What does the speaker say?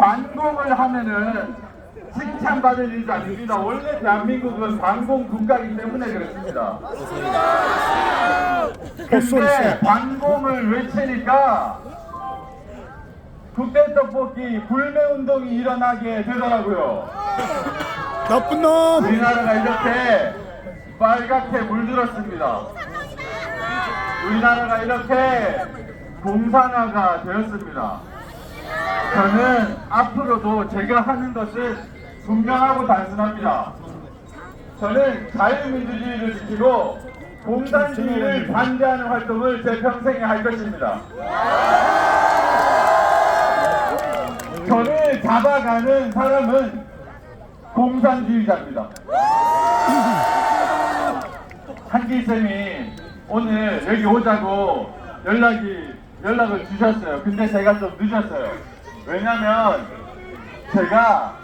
반공을 하면은 칭찬받을 일이 아닙니다. 원래 대한민국은 반공 국가이기 때문에 그렇습니다. 근데 반공을 외치니까 국대 떡볶이 불매 운동이 일어나게 되더라고요. 나쁜 놈! 우리나라가 이렇게 빨갛게 물들었습니다. 우리나라가 이렇게 공산화가 되었습니다. 저는 앞으로도 제가 하는 것은 분명하고 단순합니다. 저는 자유민주주의를 지키고 공산주의를 반대하는 활동을 제 평생에 할 것입니다. 저를 잡아가는 사람은 공산주의자입니다. 한기 쌤이 오늘 여기 오자고 연락이 연락을 주셨어요. 근데 제가 좀 늦었어요. 왜냐면 제가